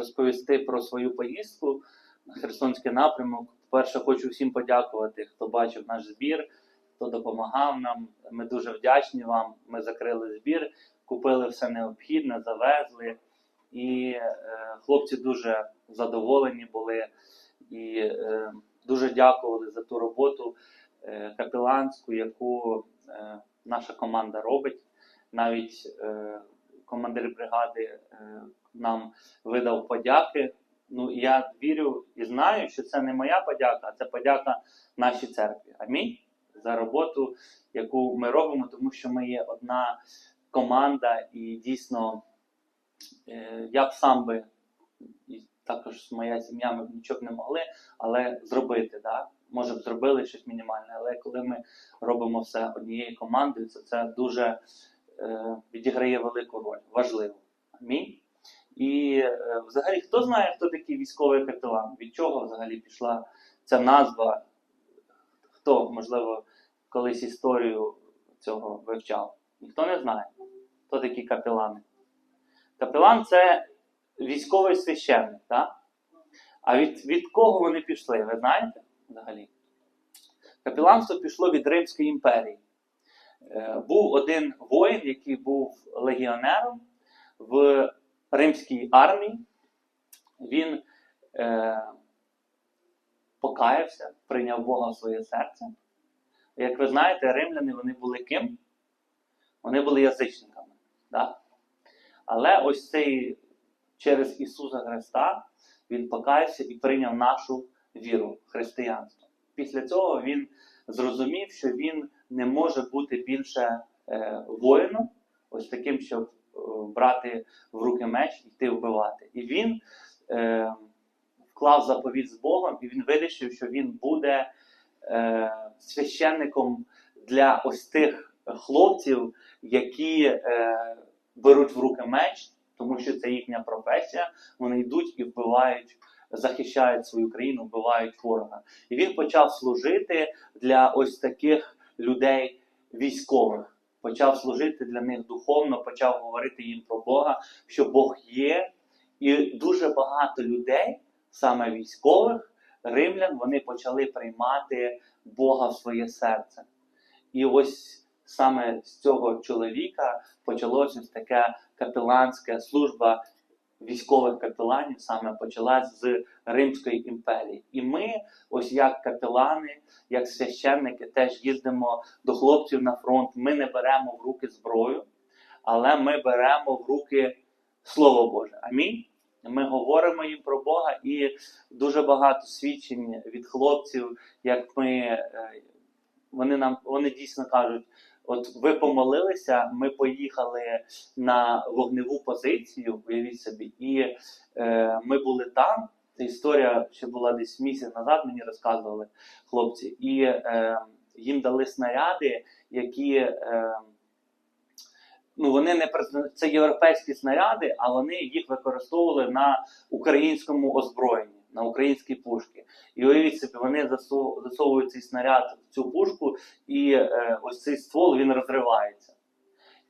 розповісти про свою поїздку на Херсонський напрямок. Перше, хочу всім подякувати, хто бачив наш збір, хто допомагав нам. Ми дуже вдячні вам. Ми закрили збір, купили все необхідне, завезли. І е, хлопці дуже задоволені були і е, дуже дякували за ту роботу е, капеланську, яку е, наша команда робить. Навіть е, командир бригади е, нам видав подяки. Ну, я вірю і знаю, що це не моя подяка, а це подяка нашій церкві. Амінь. За роботу, яку ми робимо, тому що ми є одна команда, і дійсно е, я б сам би, також моя сім'я, ми б нічого не могли, але зробити. Да? Може б зробили щось мінімальне, але коли ми робимо все однією командою, то це дуже відіграє велику роль, важливо. Амінь. І е, взагалі, хто знає, хто такий військовий капелан? Від чого взагалі пішла ця назва? Хто, можливо, колись історію цього вивчав? Ніхто не знає, хто такі капелани. Капелан це військовий священник, так? А від, від кого вони пішли? Ви знаєте взагалі? Капеланство пішло від Римської імперії. Е, був один воїн, який був легіонером в римській армії. Він е, покаявся, прийняв Бога в своє серце. Як ви знаєте, римляни вони були ким? Вони були язичниками. Да? Але ось цей через Ісуса Христа Він покаявся і прийняв нашу віру, християнство. Після цього він зрозумів, що він не може бути більше е, воїном, ось таким, щоб е, брати в руки меч і йти вбивати. І він е, вклав заповідь з Богом, і він вирішив, що він буде е, священником для ось тих хлопців, які е, беруть в руки меч, тому що це їхня професія. Вони йдуть і вбивають, захищають свою країну, вбивають ворога. І він почав служити для ось таких людей військових. Почав служити для них духовно, почав говорити їм про Бога, що Бог є. І дуже багато людей, саме військових, римлян, вони почали приймати Бога в своє серце. І ось саме з цього чоловіка почалося таке капеланська служба військових капеланів, саме почалась з Римської імперії. І ми, ось як капелани, як священники, теж їздимо до хлопців на фронт. Ми не беремо в руки зброю, але ми беремо в руки Слово Боже. Амінь. Ми говоримо їм про Бога, і дуже багато свідчень від хлопців, як ми е, вони нам вони дійсно кажуть: от ви помолилися, ми поїхали на вогневу позицію, уявіть собі, і е, ми були там. Ця історія ще була десь місяць назад, мені розказували хлопці, і е, їм дали снаряди, які. Е, Ну, вони не це європейські снаряди, а вони їх використовували на українському озброєнні, на українські пушки. І уявіть собі, вони засу- засовують цей снаряд в цю пушку, і е, ось цей ствол він розривається.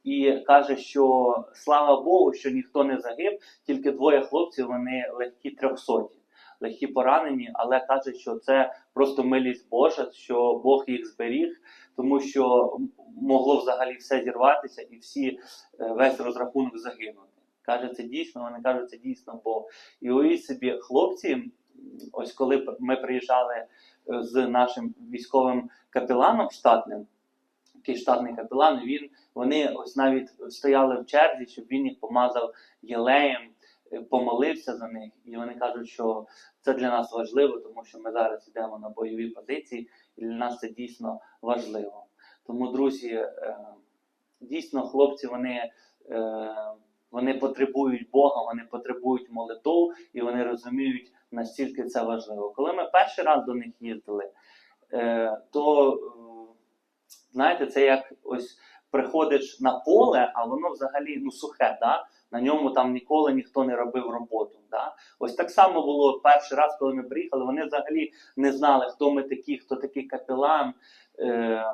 І каже, що слава Богу, що ніхто не загиб, тільки двоє хлопців, вони легкі трьохсоті, легкі поранені, але каже, що це просто милість Божа, що Бог їх зберіг, тому що могло взагалі все зірватися і всі е, весь розрахунок загинути. Каже, це дійсно, вони кажуть, це дійсно Бог. І уявіть собі, хлопці, ось коли ми приїжджали е, з нашим військовим капеланом штатним, який штатний капелан, він, вони ось навіть стояли в черзі, щоб він їх помазав єлеєм, е, помолився за них. І вони кажуть, що це для нас важливо, тому що ми зараз йдемо на бойові позиції, і для нас це дійсно важливо. Тому, друзі, е, дійсно, хлопці, вони, вони потребують Бога, вони потребують молитов, і вони розуміють, настільки це важливо. Коли ми перший раз до них їздили, е, то е, знаєте, це як ось приходиш на поле, а воно взагалі ну, сухе, да? на ньому там ніколи ніхто не робив роботу. Да? Ось так само було перший раз, коли ми приїхали. Вони взагалі не знали, хто ми такі, хто такий капелан. Е,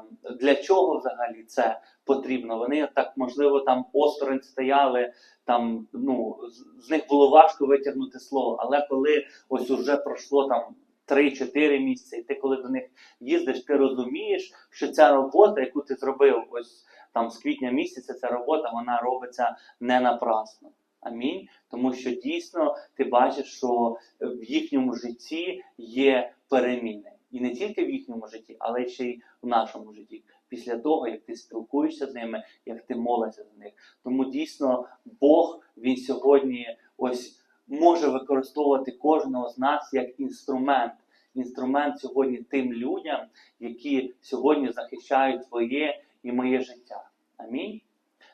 для чого взагалі це потрібно. Вони так, можливо, там осторонь стояли, там, ну, з- них було важко витягнути слово. Але коли ось уже пройшло там 3-4 місяці, і ти коли до них їздиш, ти розумієш, що ця робота, яку ти зробив ось там з квітня місяця, ця робота вона робиться не напрасно. Амінь. Тому що дійсно ти бачиш, що в їхньому житті є переміни. І не тільки в їхньому житті, але ще й в нашому житті. Після того, як ти спілкуєшся з ними, як ти молишся за них. Тому дійсно Бог він сьогодні ось може використовувати кожного з нас як інструмент. Інструмент сьогодні тим людям, які сьогодні захищають твоє і моє життя. Амінь.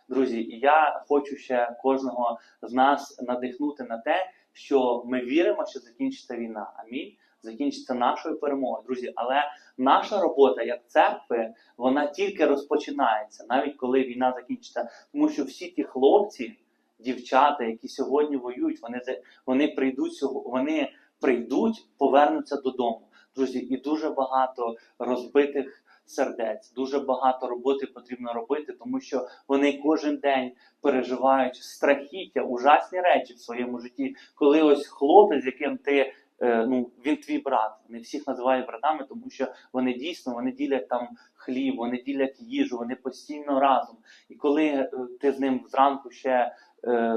Друзі, я хочу ще кожного з нас надихнути на те, що ми віримо, що закінчиться війна. Амінь. Закінчиться нашою перемогою, друзі. Але наша робота як церкви, вона тільки розпочинається, навіть коли війна закінчиться. Тому що всі ті хлопці, дівчата, які сьогодні воюють, вони вони прийдуть вони прийдуть, повернуться додому. Друзі, і дуже багато розбитих сердець, дуже багато роботи потрібно робити, тому що вони кожен день переживають страхіття, ужасні речі в своєму житті. Коли ось хлопець, з яким ти е, ну він твій брат, вони всіх називають братами, тому що вони дійсно вони ділять там хліб, вони ділять їжу, вони постійно разом. І коли е, ти з ним зранку ще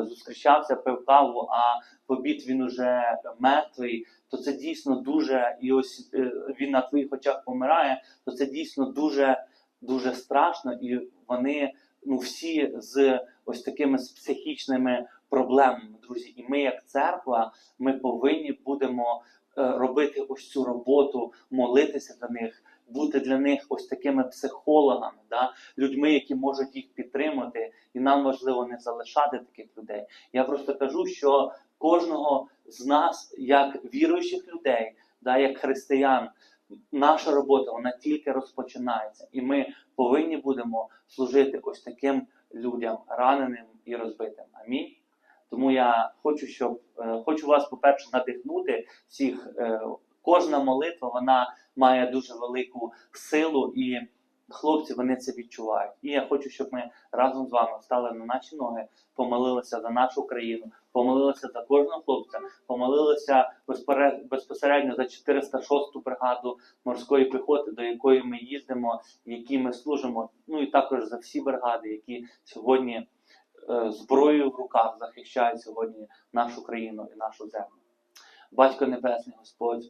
зустрічався, пив каву, а в обід він уже мертвий, то це дійсно дуже, і ось е, він на твоїх очах помирає, то це дійсно дуже, дуже страшно, і вони ну всі з ось такими психічними проблемами, друзі. І ми, як церква, ми повинні будемо е, робити ось цю роботу, молитися за них, бути для них ось такими психологами, да? людьми, які можуть їх підтримати, і нам важливо не залишати таких людей. Я просто кажу, що кожного з нас, як віруючих людей, да, як християн, наша робота вона тільки розпочинається, і ми повинні будемо служити ось таким людям, раненим і розбитим. Амінь. Тому я хочу, щоб е, хочу вас, по-перше, надихнути всіх. Кожна молитва вона має дуже велику силу, і хлопці вони це відчувають. І я хочу, щоб ми разом з вами встали на наші ноги, помолилися за нашу країну, помолилися за кожного хлопця, помолилися безпосередньо за 406-ту бригаду морської піхоти, до якої ми їздимо, в якій ми служимо. Ну і також за всі бригади, які сьогодні е, зброєю в руках захищають сьогодні нашу країну і нашу землю. Батько Небесний, Господь,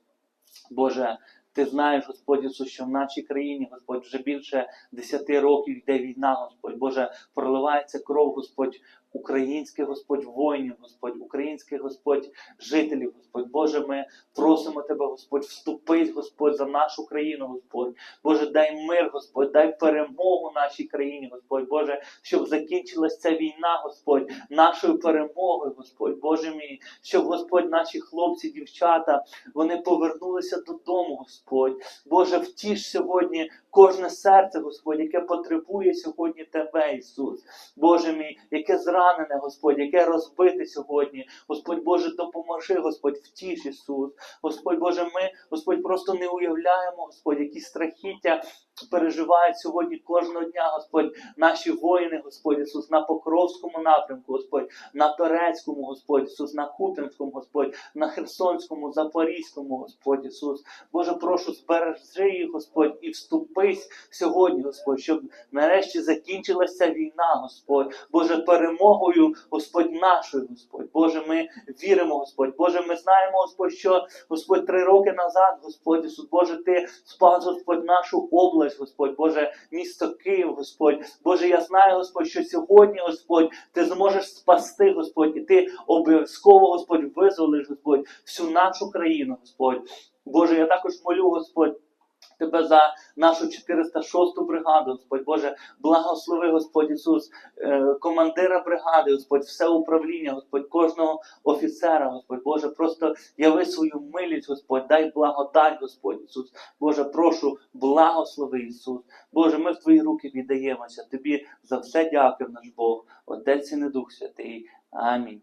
Боже, ти знаєш, Господь Ісус, що в нашій країні, Господь, вже більше 10 років йде війна, Господь, Боже, проливається кров, Господь, українських Господь воїнів, Господь, українських Господь жителів, Господь. Боже, ми просимо Тебе, Господь, вступись, Господь, за нашу країну, Господь. Боже, дай мир, Господь, дай перемогу нашій країні, Господь. Боже, щоб закінчилась ця війна, Господь, нашою перемогою, Господь, Боже мій, щоб Господь, наші хлопці, дівчата, вони повернулися додому, Господь. Боже, втіш сьогодні кожне серце, Господь, яке потребує сьогодні Тебе, Ісус. Боже мій, яке зранене, Господь, яке розбите сьогодні. Господь Боже, допоможи, Господь, втіш, Ісус. Господь Боже, ми, Господь, просто не уявляємо, Господь, які страхіття переживають сьогодні кожного дня, Господь, наші воїни, Господь Ісус, на Покровському напрямку, Господь, на Торецькому, Господь Ісус, на Куп'янському, Господь, на Херсонському, Запорізькому, Господь Ісус. Боже, прошу, збережи їх, Господь, і вступись сьогодні, Господь, щоб нарешті закінчилася війна, Господь. Боже, перемогою, Господь, нашою, Господь. Боже, ми віримо, Господь. Боже, ми знаємо, Господь, що Господь три роки назад, Господь Ісус, Боже, Ти спас, Господь, нашу область, Господь, Боже, місто Київ, Господь. Боже, я знаю, Господь, що сьогодні, Господь, Ти зможеш спасти, Господь, і Ти обов'язково, Господь, визволиш, Господь, всю нашу країну, Господь. Боже, я також молю, Господь. Тебе за нашу 406-ту бригаду, Господь Боже, благослови, Господь Ісус, е, командира бригади, Господь, все управління, Господь, кожного офіцера, Господь Боже, просто яви свою милість, Господь, дай благодать, Господь Ісус. Боже, прошу, благослови Ісус. Боже, ми в Твої руки віддаємося. Тобі за все дякуємо, наш Бог, Отець і не Дух Святий. Амінь.